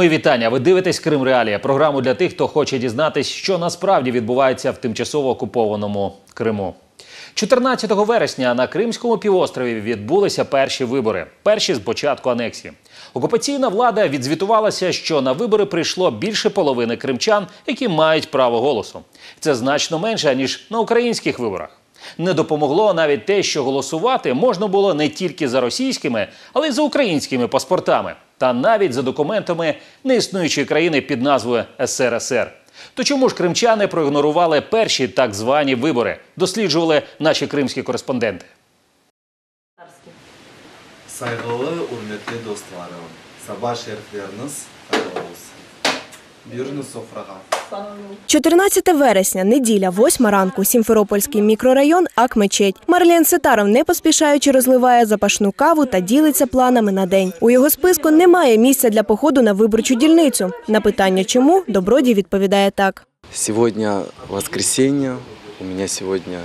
Мої вітання. Ви дивитесь Крим Реалія, програму для тих, хто хоче дізнатись, що насправді відбувається в тимчасово окупованому Криму. 14 вересня на Кримському півострові відбулися перші вибори. Перші з початку анексії. Окупаційна влада відзвітувалася, що на вибори прийшло більше половини кримчан, які мають право голосу. Це значно менше ніж на українських виборах. Не допомогло навіть те, що голосувати можна було не тільки за російськими, але й за українськими паспортами, та навіть за документами неіснуючої країни під назвою СРСР. То чому ж кримчани проігнорували перші так звані вибори? Досліджували наші кримські кореспонденти. Saygılı, hürmetli dostlarım. Sabah şerifleriniz hayırlı olsun. Buyurunuz sofraga. 14 вересня, неділя, 8 ранку, Сімферопольський мікрорайон Акмечеть. Марлен Ситаров, не поспішаючи, розливає запашну каву та ділиться планами на день. У його списку немає місця для походу на виборчу дільницю. На питання, чому Добродій відповідає так. Сегодня воскресенье, у меня сегодня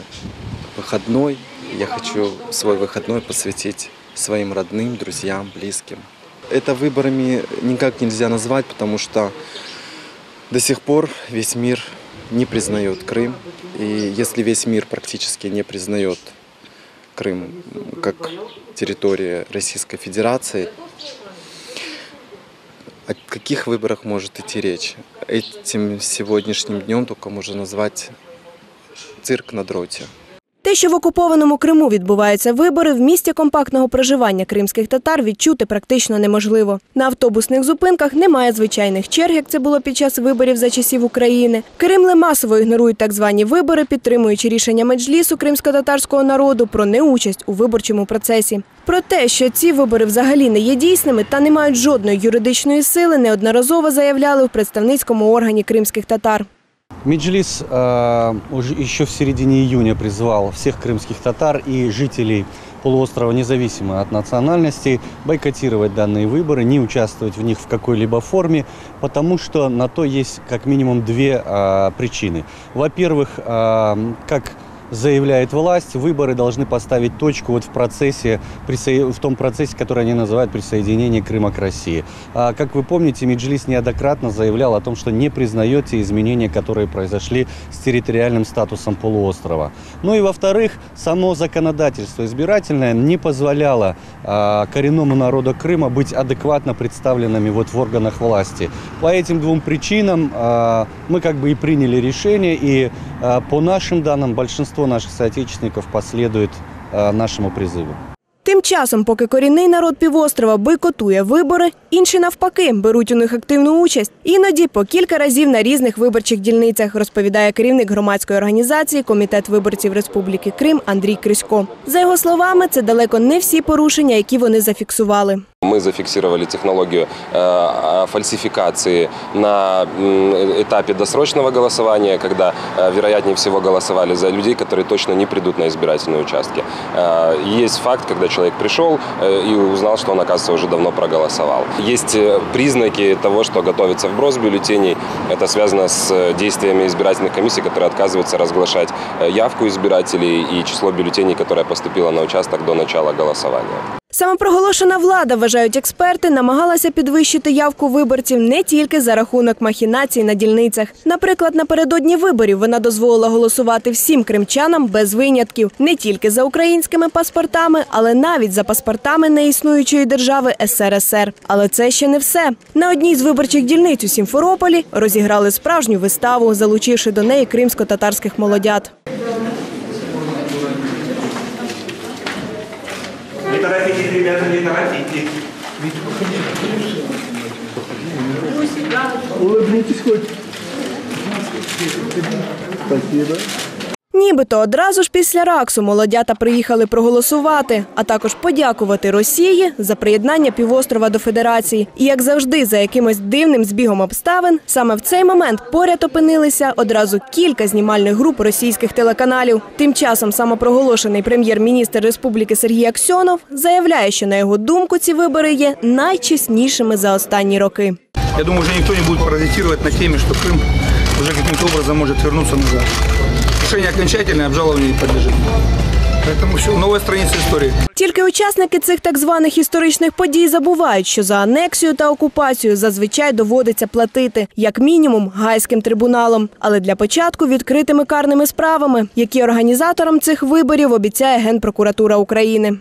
выходной. Я хочу свой выходной посвятить своим родным, друзьям, близким. Это выборами никак нельзя назвать, потому что до сих пор весь мир не признает Крым. И если весь мир практически не признает Крым как территория Российской Федерации, о каких выборах может идти речь? Этим сегодняшним днем только можно назвать цирк на дроте. Те, що в окупованому Криму відбуваються вибори, в місті компактного проживання кримських татар відчути практично неможливо. На автобусних зупинках немає звичайних черг, як це було під час виборів за часів України. Кримли масово ігнорують так звані вибори, підтримуючи рішення меджлісу кримсько-татарського народу про неучасть у виборчому процесі. Про те, що ці вибори взагалі не є дійсними та не мають жодної юридичної сили, неодноразово заявляли в представницькому органі кримських татар. Меджлис э, уже еще в середине июня призвал всех крымских татар и жителей полуострова, независимо от национальности, бойкотировать данные выборы, не участвовать в них в какой-либо форме, потому что на то есть как минимум две э, причины. Во-первых, э, как заявляет власть, выборы должны поставить точку вот в процессе, в том процессе, который они называют присоединение Крыма к России. А, как вы помните, Меджлис неоднократно заявлял о том, что не признает те изменения, которые произошли с территориальным статусом полуострова. Ну и во-вторых, само законодательство избирательное не позволяло а, коренному народу Крыма быть адекватно представленными вот в органах власти. По этим двум причинам а, мы как бы и приняли решение, и а, по нашим данным большинство наших соотечественников последует а, нашему призыву. Тим часом, поки корінний народ півострова бойкотує вибори, інші навпаки беруть у них активну участь. Іноді по кілька разів на різних виборчих дільницях, розповідає керівник громадської організації Комітет виборців Республіки Крим Андрій Крисько. За його словами, це далеко не всі порушення, які вони зафіксували. Мы зафиксировали технологию э, фальсификации на этапе досрочного голосования, когда, э, вероятнее всего, голосовали за людей, которые точно не придут на избирательные участки. Э, Есть факт, когда человек пришел и узнал, что он, оказывается, уже давно проголосовал. Есть признаки того, что готовится вброс бюллетеней. Это связано с действиями избирательных комиссий, которые отказываются разглашать явку избирателей и число бюллетеней, которое поступило на участок до начала голосования. Самопроголошена влада, вважають експерти, намагалася підвищити явку виборців не тільки за рахунок махінацій на дільницях. Наприклад, напередодні виборів вона дозволила голосувати всім кримчанам без винятків, не тільки за українськими паспортами, але навіть за паспортами неіснуючої держави СРСР. Але це ще не все. На одній з виборчих дільниць у Сімферополі розіграли справжню виставу, залучивши до неї кримсько-татарських молодят. Торопитесь, ребята, не торопитесь. Улыбнитесь хоть. Спасибо. Нібито одразу ж після Раксу молодята приїхали проголосувати, а також подякувати Росії за приєднання півострова до Федерації. І як завжди, за якимось дивним збігом обставин, саме в цей момент поряд опинилися одразу кілька знімальних груп російських телеканалів. Тим часом самопроголошений прем'єр-міністр Республіки Сергій Аксьонов заявляє, що на його думку ці вибори є найчеснішими за останні роки. Я думаю, уже никто не будет паразитировать на теме, что Крым уже каким-то образом может вернуться назад. Решение окончательное, обжалованию не подлежит. Поэтому все, новая страница истории. Тільки учасники цих так званих історичних подій забувають, що за анексію та окупацію зазвичай доводиться платити, як мінімум, гайським трибуналом. Але для початку відкритими карними справами, які організаторам цих виборів обіцяє Генпрокуратура України.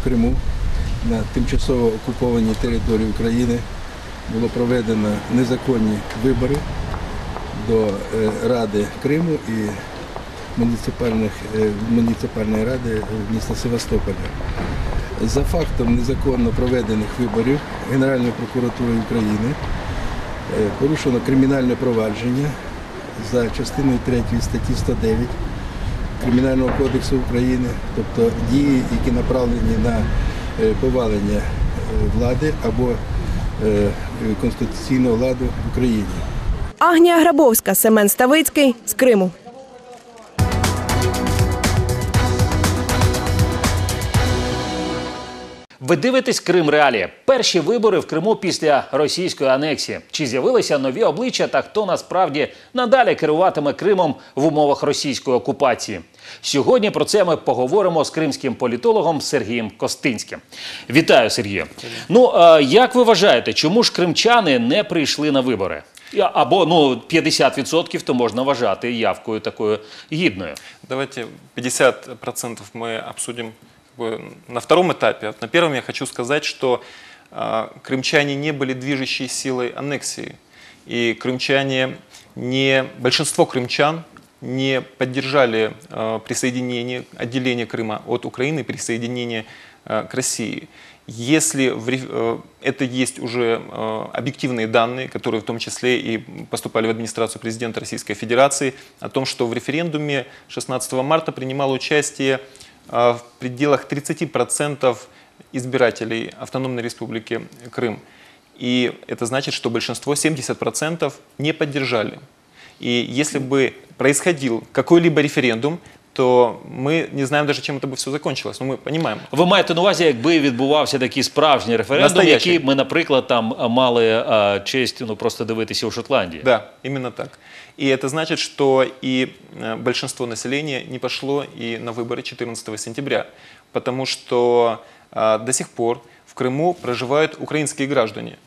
В Криму на тимчасово окупованій території України було проведено незаконні вибори до е, Ради Криму і муніципальних, е, муніципальної ради міста Севастополя. За фактом незаконно проведених виборів Генеральною прокуратурою України е, порушено кримінальне провадження за частиною 3 статті 109 Кримінального кодексу України, тобто дії, які направлені на е, повалення влади або конституційного ладу в Україні. Агнія Грабовська, Семен Ставицький з Криму. Ви дивитесь Крим Реалії. Перші вибори в Криму після російської анексії. Чи з'явилися нові обличчя та хто насправді надалі керуватиме Кримом в умовах російської окупації? Сьогодні про це ми поговоримо з кримським політологом Сергієм Костинським. Вітаю, Сергію. Ну е, як ви вважаєте, чому ж кримчани не прийшли на вибори? Або ну 50% то можна вважати явкою такою гідною. Давайте 50% мы обсудим на втором этапе. На первом я хочу сказать, что а, крымчане не были движущей силой аннексии. И крымчане, не, большинство крымчан не поддержали а, присоединение, отделение Крыма от Украины, присоединение а, к России. Если в э, это есть уже объективные данные, которые в том числе и поступали в администрацию президента Российской Федерации, о том, что в референдуме 16 марта принимало участие в пределах 30% избирателей Автономной Республики Крым. И это значит, что большинство, 70%, не поддержали. И если бы происходил какой-либо референдум, то мы не знаем даже, чем это бы все закончилось. Но мы понимаем, Ви маєте на увазі, якби відбувався такий справжній референдум, Настоящий. який ми, наприклад, там а, мали а, честь ну просто дивитися у Шотландії. Да, именно так. И это значит, что и э, большинство населения не пошло и на выборы 14 сентября, потому что э, до сих пор в Крыму проживают украинские граждане.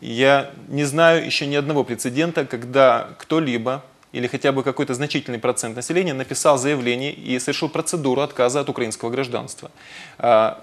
Я не знаю еще ни одного прецедента, когда кто-либо или хотя бы какой-то значительный процент населения написал заявление и совершил процедуру отказа от украинского гражданства. А,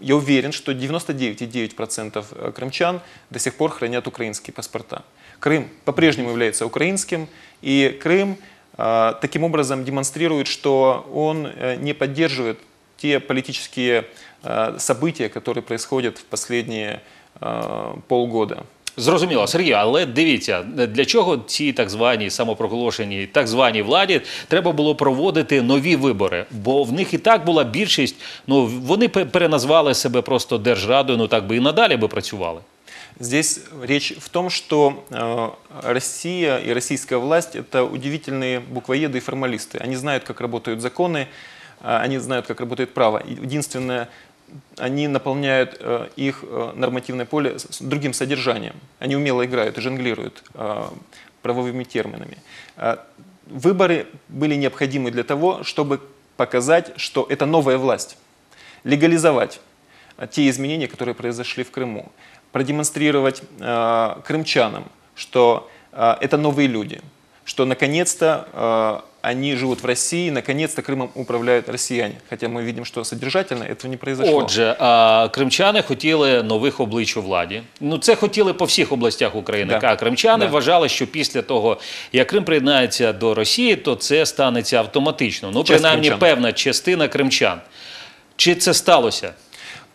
Я уверен, что 99,9% крымчан до сих пор хранят украинские паспорта. Крым по-прежнему является украинским, и Крым а, таким образом демонстрирует, что он э, не поддерживает те политические а, события, которые происходят в последние а, полгода. Зрозуміло, Сергій, але дивіться, для чого цій так званій самопроголошеній так званій владі треба було проводити нові вибори, бо в них і так була більшість. Ну вони пе- переназвали себе просто держрадою. Ну так би і надалі би працювали. Здесь речь в том, что э, Россия и российская власть – это удивительные буквоеды и формалисты. Они знают, как работают законы, э, они знают, как работает право. Единственное, они наполняют э, их нормативное поле другим содержанием. Они умело играют и жонглируют правовыми терминами. Выборы были необходимы для того, чтобы показать, что это новая власть легализовать те изменения, которые произошли в Крыму, продемонстрировать э, крымчанам, что э, это новые люди, что наконец-то э, они живут в России, наконец-то Крымом управляют россияне. Хотя мы видим, что содержательно этого не произошло. Отже, а, кримчани хотіли нових облич у владі. Ну це хотіли по всіх областях України. Да. А кримчани Да. вважали, що після того, як Крим приєднається до Росії, то це станеться автоматично. Ну, Часть принаймні, кримчан. певна частина кримчан. Чи це сталося?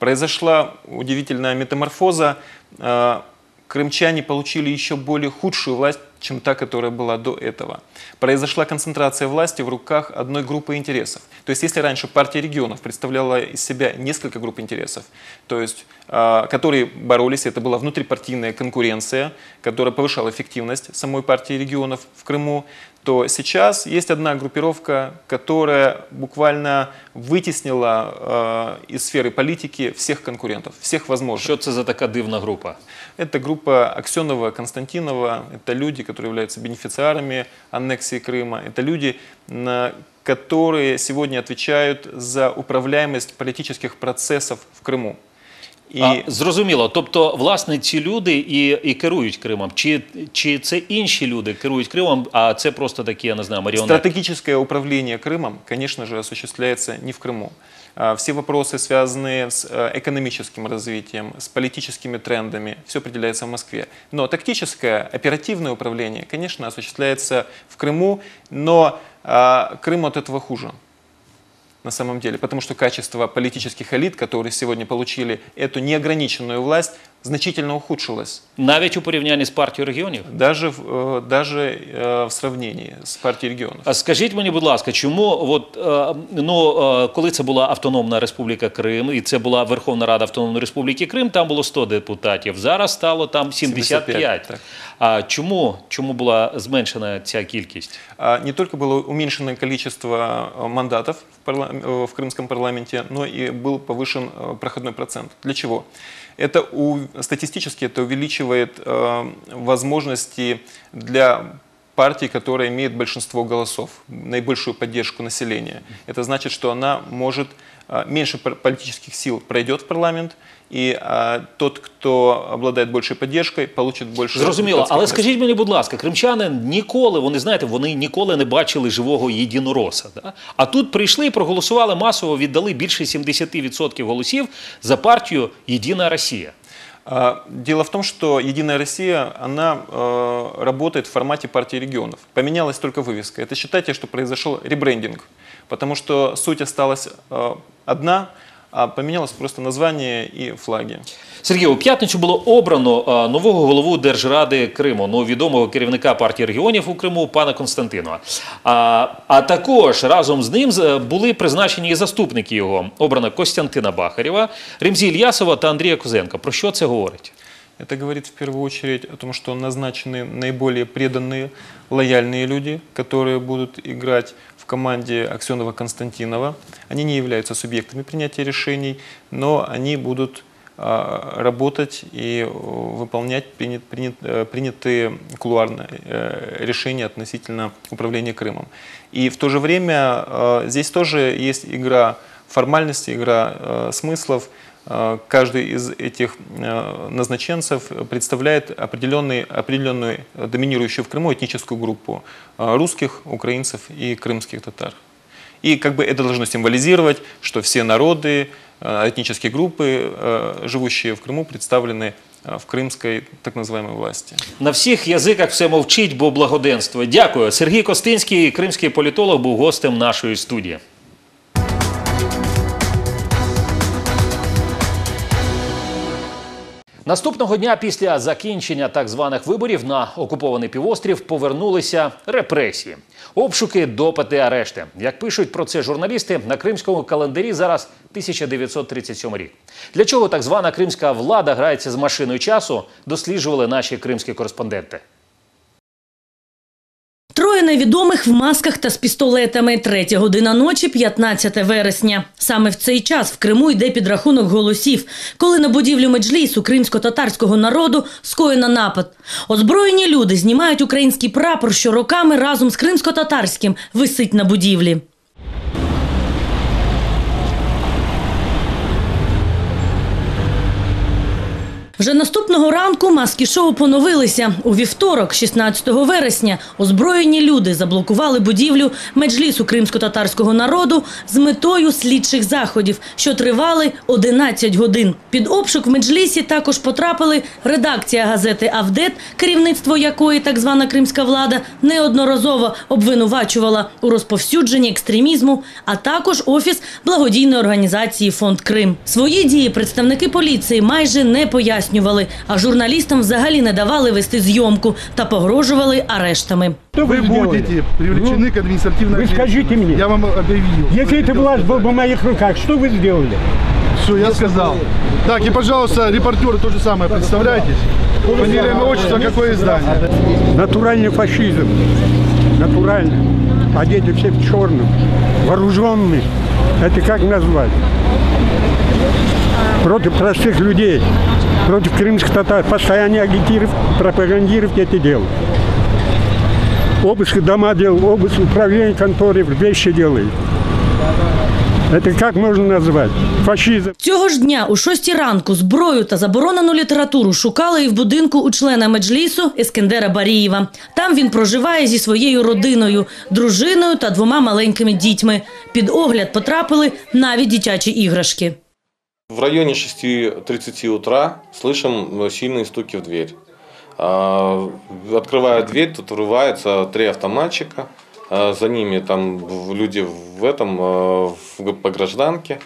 Произошла удивительная метаморфоза. Э, Крымчане получили еще более худшую власть, чем та, которая была до этого. Произошла концентрация власти в руках одной группы интересов. То есть, если раньше партия регионов представляла из себя несколько групп интересов, то есть, э, которые боролись, это была внутрипартийная конкуренция, которая повышала эффективность самой партии регионов в Крыму, то сейчас есть одна группировка, которая буквально вытеснила э, из сферы политики всех конкурентов, всех возможных. Що це за така дивна група? Это группа Аксенова, Константинова. Это люди, которые являются бенефициарами аннексии Крыма. Это люди, на- которые сегодня отвечают за управляемость политических процессов в Крыму. И А, зрозуміло. Тобто, власне, ці люди і, і керують Кримом. Чи, чи це інші люди керують Кримом, а це просто такі, я не знаю, маріонетки? стратегическое управление Крымом, конечно же, осуществляется не в Крыму. А, Все вопросы, связанные с э, экономическим развитием, с политическими трендами, все определяется в Москве. Но тактическое, оперативное управление, конечно, осуществляется в Крыму, но а, Крым от этого хуже на самом деле, потому что качество политических элит, которые сегодня получили эту неограниченную власть, значительно ухудшилось. Навіть у порівнянні з партією регіонів? Даже, в, э, даже э, в сравнении с партией регионов. А скажіть мені, будь ласка, чому от, е, ну, е, коли це була Автономна Республіка Крим, і це була Верховна Рада Автономної Республіки Крим, там було 100 депутатів, зараз стало там 75. 75, так. А чому, чому була зменшена ця кількість? А, Не только было уменьшено количество э, мандатов в, парла- э, в крымском парламенте, но и был повышен э, проходной процент. Для чего? Это у, статистически это увеличивает э, возможности для партии, которая имеет большинство голосов, наибольшую поддержку населения. Это значит, что она может э, меньше пар- политических сил пройдет в парламент, и э, тот, кто обладает большей поддержкой, получит больше. Зрозуміло, депутатских але мест. скажіть мені, будь ласка, кримчани ніколи, вони знаєте, вони ніколи не бачили живого єдинороса. Да? А тут прийшли і проголосували масово, віддали більше 70% голосів за партію Єдина Росія. А, Дело в том, что Единая Россия, она э, работает в формате партии регионов. Поменялась только вывеска. Это считайте, что произошел ребрендинг, потому что суть осталась э, одна, а помінялось просто названня і флаги. Сергій, у п'ятницю було обрано нового голову Держради Криму, ну, відомого керівника партії регіонів у Криму пана Константинова. А, а також разом з ним з- були призначені і заступники його. Обрано Костянтина Бахарєва, Ремзі Ільясова та Андрія Кузенка. Про що це говорить? Это говорит в первую очередь о том, что назначены наиболее преданные, лояльные люди, которые будут играть в команде Аксенова-Константинова. Они не являются субъектами принятия решений, но они будут а, работать и э, выполнять принят- принят- э, принятые кулуарно э, решения относительно управления Крымом. И в то же время э, здесь тоже есть игра формальностей, игра смыслов. Э, Каждый из этих э, назначенцев представляет определенный, определенную э, доминирующую в Крыму этническую группу э, русских, украинцев и крымских татар. И как бы это должно символизировать, что все народы, э, этнические группы, э, живущие в Крыму, представлены э, в крымской так называемой власти. На всіх язиках все мовчить, бо благоденство. Дякую. Сергій Костинський, кримський політолог, був гостем нашої студії. Наступного дня після закінчення так званих виборів на окупований півострів повернулися репресії, обшуки, допити, арешти. Як пишуть про це журналісти, на кримському календарі зараз 1937 рік. Для чого так звана кримська влада грається з машиною часу, досліджували наші кримські кореспонденти. Троє невідомих в масках та з пістолетами. Третя година ночі, 15 вересня. Саме в цей час в Криму йде підрахунок голосів, коли на будівлю меджлісу кримсько-татарського народу скоєно напад. Озброєні люди знімають український прапор, що роками разом з кримсько-татарським висить на будівлі. Вже наступного ранку маски шоу поновилися. У вівторок, 16 вересня, озброєні люди заблокували будівлю меджлісу кримсько-татарського народу з метою слідчих заходів, що тривали 11 годин. Під обшук в меджлісі також потрапили редакція газети Авдет, керівництво якої так звана кримська влада неодноразово обвинувачувала у розповсюдженні екстремізму, а також офіс благодійної організації Фонд Крим. Свої дії представники поліції майже не пояснювали, а журналістам взагалі не давали вести зйомку та погрожували арештами. Вы будете привлечены к административной Вы скажите мне, Я вам объявил. если эта власть была бы в моих руках, что вы сделали? Все, я сказал. Так, и, пожалуйста, репортеры то же самое, представляйтесь. Фамилия, имя, отчество, какое издание. Натуральный фашизм. Натуральный. Одеты все в черном. Вооруженные. Это как назвать? Против простых людей. Против крымских татар. Постоянно агитировать, пропагандировать это дело. обыск дома делал, обыск управления конторы, вещи делает. Это как можно назвать? Фашизм. Цього ж дня у шостій ранку зброю та заборонену літературу шукали і в будинку у члена меджлісу Ескендера Барієва. Там він проживає зі своєю родиною, дружиною та двома маленькими дітьми. Під огляд потрапили навіть дитячі іграшки. В районе 6.30 утра слышим э, сильные стуки в дверь. А, Открываю дверь, тут врываются три автоматчика. А, За ними там люди в этом, э, по гражданке.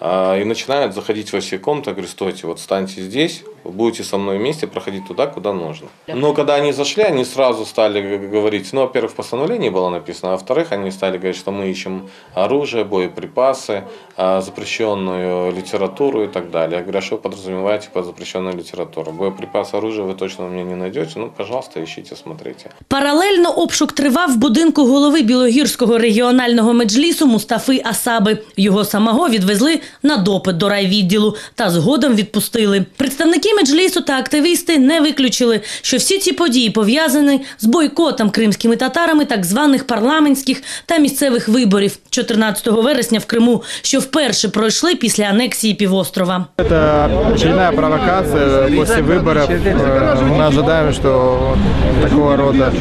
А, И начинают заходить во все комнаты. Я говорю, стойте, вот станьте здесь, будете со мной вместе проходить туда, куда нужно. Но когда они зашли, они сразу стали г- говорить, ну, во-первых, в постановлении было написано, а во-вторых, они стали говорить, что мы ищем оружие, боеприпасы, а, запрещенную литературу и так далее. Я говорю, а что вы подразумеваете под запрещенную литературу? Боеприпасы, оружие вы точно у меня не найдете, ну, пожалуйста, ищите, смотрите. Паралельно обшук тривав в будинку голови Білогірського регіонального меджлісу Мустафи Асаби. Його самого відвезли на допит до райвідділу та згодом відпустили. Представники меджлісу та активісти не виключили, що всі ці події пов'язані з бойкотом кримськими татарами так званих парламентських та місцевих виборів 14 вересня в Криму, що вперше пройшли після анексії півострова. Это очередная провокация после выборов. Э, Мы ожидаем, что такого рода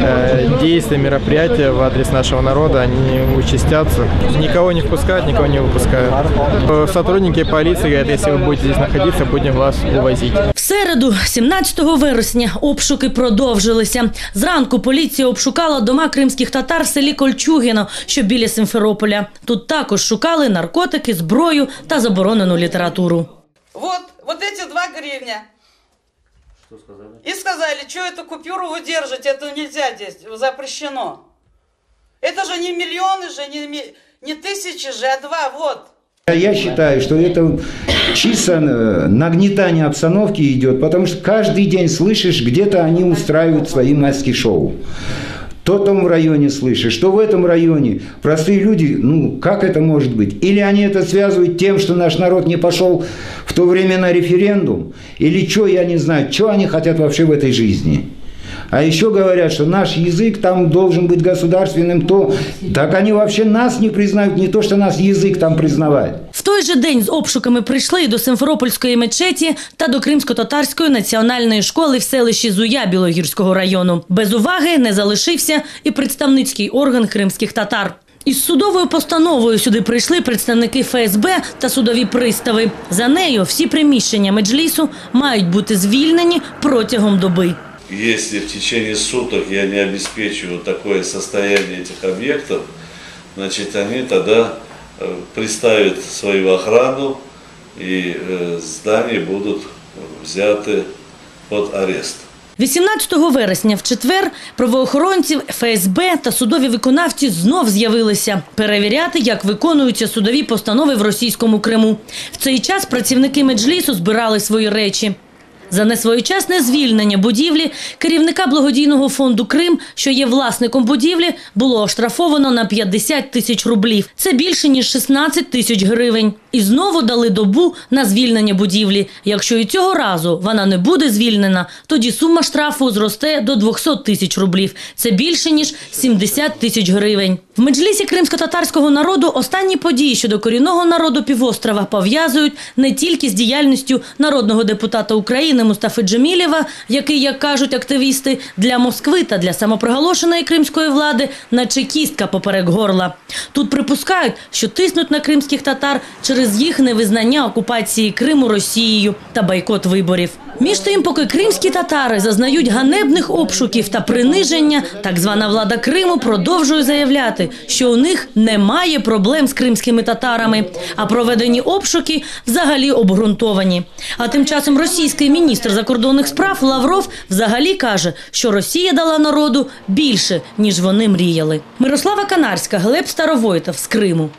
э, действия, мероприятия в адрес нашего народа, они участятся. Никого не впускают, никого не выпускают. Э, Сотрудники полиции говорят, если вы будете здесь находиться, будем вас увозить. В середу, 17 вересня, обшуки продовжилися. Зранку поліція обшукала дома кримських татар в селі Кольчугіно, що біля Симферополя. Тут також шукали наркотики, зброю та заборонену літературу. Вот, вот эти два гривня. И сказали, что эту купюру вы держите, это нельзя здесь, запрещено. Это же не миллионы же, не, ми- не тысячи же, а два, вот. Я считаю, что это чисто э, нагнетание обстановки идет, потому что каждый день слышишь, где-то они устраивают свои маски-шоу. То в том районе слышишь, что в этом районе простые люди, ну как это может быть? Или они это связывают тем, что наш народ не пошел в то время на референдум, или что, я не знаю, что они хотят вообще в этой жизни. А еще говорят, что наш язык там должен быть государственным, то так они вообще нас не признают, не то, что нас язык там признавать. В той же день з обшуками прийшли і до Симферопольської мечеті та до Кримсько-татарської національної школи в селищі Зуя Білогірського району. Без уваги не залишився і представницький орган кримських татар. Із судовою постановою сюди прийшли представники ФСБ та судові пристави. За нею всі приміщення меджлісу мають бути звільнені протягом доби. Если в течение суток я не обеспечу такое состояние этих объектов, значит они тогда э, приставят свою охрану и э, здания будут взяты под арест. 18 вересня в четвер правоохоронців ФСБ та судові виконавці знов з'явилися перевіряти, як виконуються судові постанови в російському Криму. В цей час працівники меджлісу збирали свої речі. За несвоєчасне звільнення будівлі керівника благодійного фонду Крим, що є власником будівлі, було оштрафовано на 50 тисяч рублів. Це більше ніж 16 тисяч гривень. І знову дали добу на звільнення будівлі. Якщо і цього разу вона не буде звільнена, тоді сума штрафу зросте до 200 тисяч рублів. Це більше ніж 70 тисяч гривень. Меджлісі кримсько-татарського народу останні події щодо корінного народу півострова пов'язують не тільки з діяльністю народного депутата України Мустафи Джемілєва, який, як кажуть активісти, для Москви та для самопроголошеної кримської влади, наче кістка поперек горла. Тут припускають, що тиснуть на кримських татар через їх невизнання окупації Криму Росією та бойкот виборів. Між тим, поки кримські татари зазнають ганебних обшуків та приниження, так звана влада Криму продовжує заявляти, що у них немає проблем з кримськими татарами, а проведені обшуки взагалі обґрунтовані. А тим часом російський міністр закордонних справ Лавров взагалі каже, що Росія дала народу більше, ніж вони мріяли. Мирослава Канарська, Глеб Старовойтов з Криму.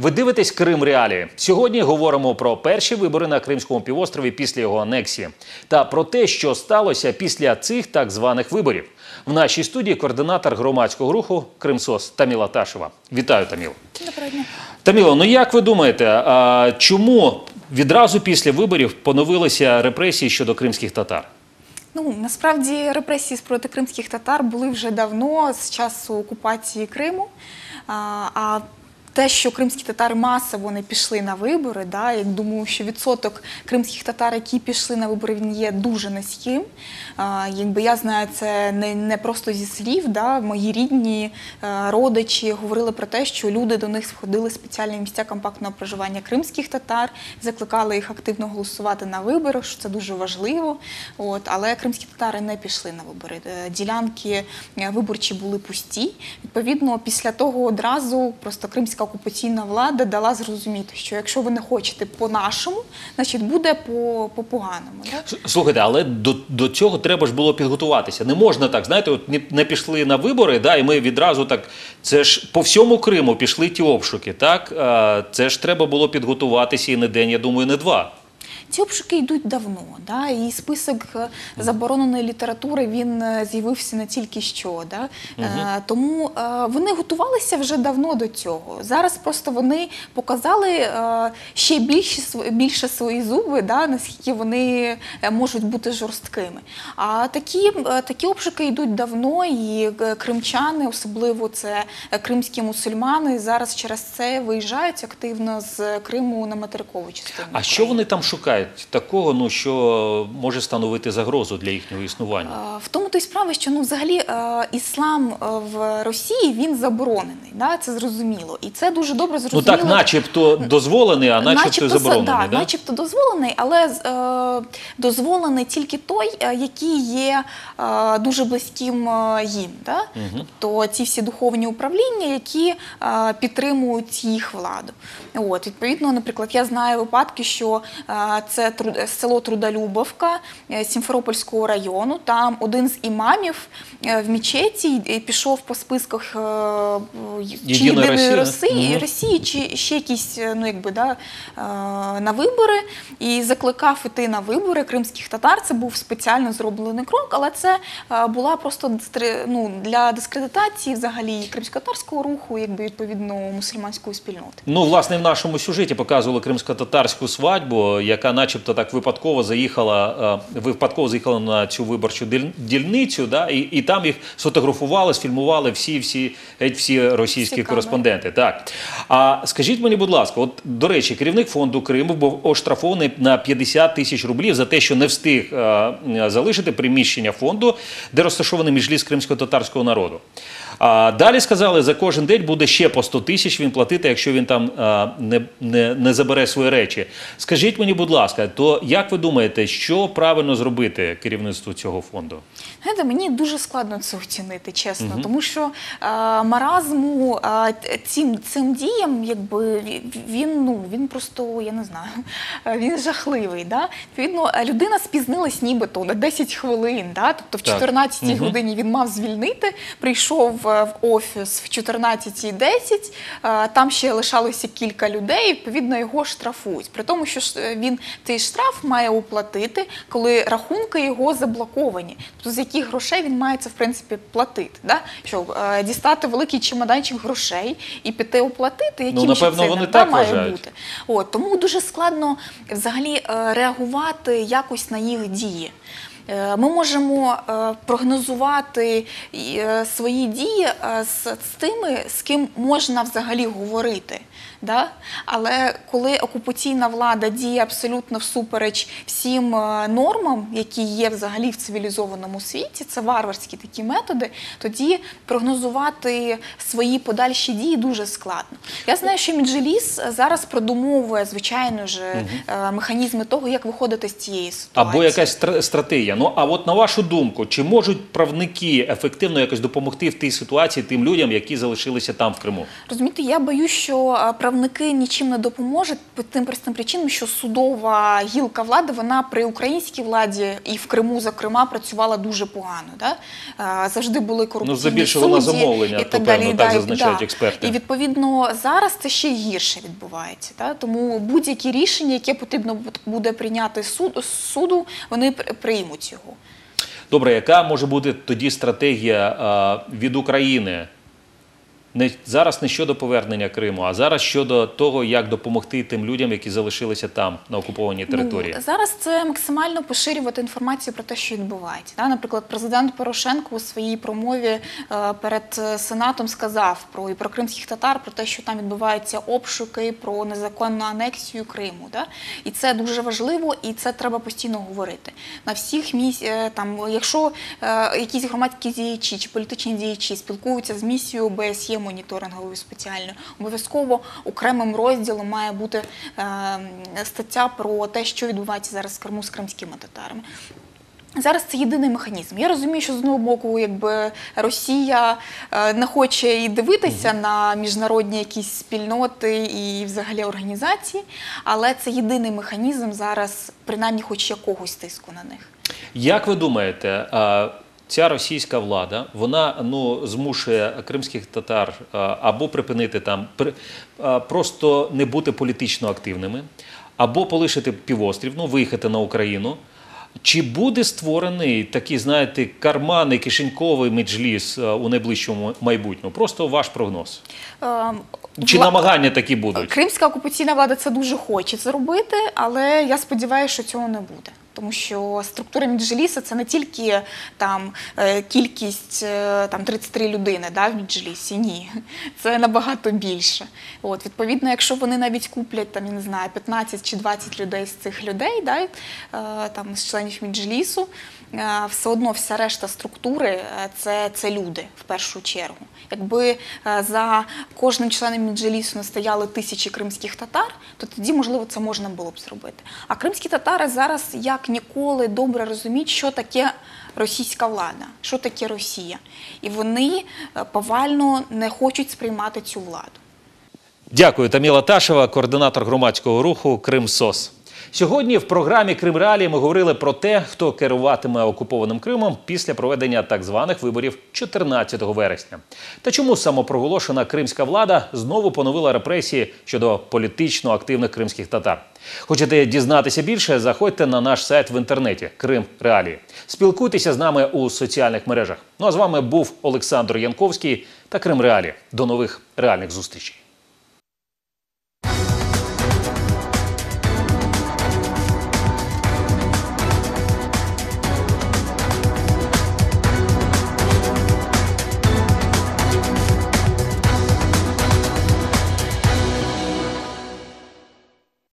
Ви дивитесь Крим Реалії. Сьогодні говоримо про перші вибори на Кримському півострові після його анексії та про те, що сталося після цих так званих виборів. В нашій студії координатор громадського руху Кримсос Таміла Ташева. Вітаю, Таміл. Доброго дня. Таміло, ну як ви думаєте, а чому відразу після виборів поновилися репресії щодо кримських татар? Ну насправді репресії проти кримських татар були вже давно з часу окупації Криму. А те, що кримські татари масово не пішли на вибори, да, я думаю, що відсоток кримських татар, які пішли на вибори, він є дуже низьким. А, якби я знаю, це не, не просто зі слів. Да, мої рідні е, родичі говорили про те, що люди до них сходили спеціальні місця компактного проживання кримських татар, закликали їх активно голосувати на виборах, що це дуже важливо. От, але кримські татари не пішли на вибори. Е, Ділянки е, виборчі були пусті. Відповідно, після того одразу просто кримська окупаційна влада дала зрозуміти, що якщо ви не хочете по-нашому, значить буде по, по поганому. Так? Слухайте, але до, до цього треба ж було підготуватися. Не можна так, знаєте, от не, не пішли на вибори, да, і ми відразу так. Це ж по всьому Криму пішли ті обшуки. Так це ж треба було підготуватися і не день, я думаю, не два. Ці обшуки йдуть давно, да? і список е, забороненої літератури він е, з'явився не тільки що. Да? Е, тому вони готувалися вже давно до цього. Зараз просто вони показали ще більше, більше свої зуби, да? наскільки вони можуть бути жорсткими. А такі, такі обшуки йдуть давно, і кримчани, особливо це кримські мусульмани, зараз через це виїжджають активно з Криму на материкову частину. А що вони там шукають такого, ну що може становити загрозу для їхнього існування? Е, В тому то й справа, що ну взагалі е, іслам е, в Росії він заборонений, да? це зрозуміло. І це дуже добре Ну зрозуміло. так, начебто дозволений, а начебто за- заборонений. да, да? начебто дозволений, але е, дозволений тільки той, який є е, дуже близьким їм. Да? Мгм. то ці всі духовні управління, які е, підтримують їх владу. От, відповідно, наприклад, я знаю випадки, що е, це село Трудолюбовка е, Сімферопольського району. Там один з імамів е, в мечеті пішов по списках е, чи Єдиної Росії? Росії, чи ще якісь ну, якби, да, на вибори і закликав іти на вибори кримських татар. Це був спеціально зроблений крок, але це була просто ну, для дискредитації взагалі кримсько-татарського руху, якби відповідно мусульманської спільноти. Ну, власне, в нашому сюжеті показували кримсько-татарську свадьбу, яка, начебто, так випадково заїхала, е, випадково заїхала на цю виборчу діль- дільницю, да, і, і там їх сфотографували, сфільмували всі, всі, геть всі російські Цікаво. кореспонденти. Так. А скажіть мені, будь ласка, от до речі, керівник фонду Криму був оштрафований на 50 тисяч рублів за те, що не встиг е, е, залишити приміщення фонду, де розташований міжліс кримсько-татарського народу. А далі сказали, за кожен день буде ще по 100 тисяч він платити, якщо він там а, не, не, не забере свої речі. Скажіть мені, будь ласка, то як ви думаєте, що правильно зробити керівництву цього фонду? Знаєте, мені дуже складно це оцінити, чесно, Мгм. тому що е, маразму т- цим, цим діям, якби він ну він просто я не знаю, він жахливий. Да? Відповідно, людина спізнилась нібито на 10 хвилин. Да? Тобто в Так. 14 Мгм. годині він мав звільнити, прийшов в офіс в 14.10, е, там ще лишалося кілька людей, відповідно, його штрафують. При тому, що е, він цей штраф має оплатити, коли рахунки його заблоковані. Тобто з яких грошей він має це в принципі платити. Да? Що е, дістати великий чемоданчик грошей і піти оплатити, яким Ну, напевно, це вони так має вважають. бути. От, тому дуже складно взагалі реагувати якось на їх дії. Е, Ми можемо е, прогнозувати е, свої дії з тими, з ким можна взагалі говорити. Да? Але коли окупаційна влада діє абсолютно всупереч всім е, нормам, які є взагалі в цивілізованому світі, це варварські такі методи, тоді прогнозувати свої подальші дії дуже складно. Я знаю, що Мінджеліс зараз продумовує, звичайно ж, е, механізми того, як виходити з цієї ситуації. Або якась стра- стратегія. Ну а от на вашу думку, чи можуть правники ефективно якось допомогти в тій ситуації тим людям, які залишилися там в Криму? Розумієте, я боюсь, що е, правники нічим не допоможуть по тим простим причинам, що судова гілка влади вона при українській владі і в Криму, зокрема, працювала дуже погано. Да? Завжди були корупційні Ну, здебільшого на судді замовлення, і так певно, далі. так зазначають да. експерти. І відповідно зараз це ще гірше відбувається. Да? Тому будь-які рішення, яке потрібно буде прийняти суд, суду, вони пр- приймуть його. Добре, яка може бути тоді стратегія від України? Не зараз не щодо повернення Криму, а зараз щодо того, як допомогти тим людям, які залишилися там на окупованій території. Ну, зараз це максимально поширювати інформацію про те, що відбувається. Да? Наприклад, президент Порошенко у своїй промові е, перед е, Сенатом сказав про і про кримських татар, про те, що там відбуваються обшуки, про незаконну анексію Криму. Да? І це дуже важливо, і це треба постійно говорити. На всіх місць там, якщо е, якісь громадські діячі чи політичні діячі спілкуються з місією ОБСЄ моніторинговою спеціальною, обов'язково окремим розділом має бути е, стаття про те, що відбувається зараз в Криму з кримськими татарами. Зараз це єдиний механізм. Я розумію, що з одного боку, якби Росія е, не хоче і дивитися на міжнародні якісь спільноти і взагалі організації, але це єдиний механізм зараз, принаймні, хоч якогось тиску на них. Як ви думаєте, е, ця російська влада вона ну змушує кримських татар або припинити там просто не бути політично активними, або полишити півострів, ну виїхати на Україну. Чи буде створений такий, знаєте, карманний кишеньковий меджліс у найближчому майбутньому? Просто ваш прогноз. Ем, Чи вла- намагання такі будуть? Кримська окупаційна влада це дуже хоче зробити, але я сподіваюся, що цього не буде. Тому що структура міджелісу це не тільки там е, кількість е, там 33 людини да, в Міджелісі, Ні, це набагато більше. От відповідно, якщо вони навіть куплять там, я не знаю, 15 чи 20 людей з цих людей, да, е, там з членів Мінджелісу, е, все одно вся решта структури е, це, це люди в першу чергу. Якби е, за кожним членом Мінджелісу стояли тисячі кримських татар, то тоді, можливо, це можна було б зробити. А кримські татари зараз як ніколи добре розуміють, що таке російська влада, що таке Росія. І вони е, повально не хочуть сприймати цю владу. Дякую, Таміла Ташева, координатор громадського руху Крим СОС. Сьогодні в програмі Крим Реалії ми говорили про те, хто керуватиме окупованим Кримом після проведення так званих виборів 14 вересня. Та чому самопроголошена кримська влада знову поновила репресії щодо політично активних кримських татар? Хочете дізнатися більше? Заходьте на наш сайт в інтернеті Крим Реалії. Спілкуйтеся з нами у соціальних мережах. Ну а з вами був Олександр Янковський та Крим Реалії. До нових реальних зустрічей.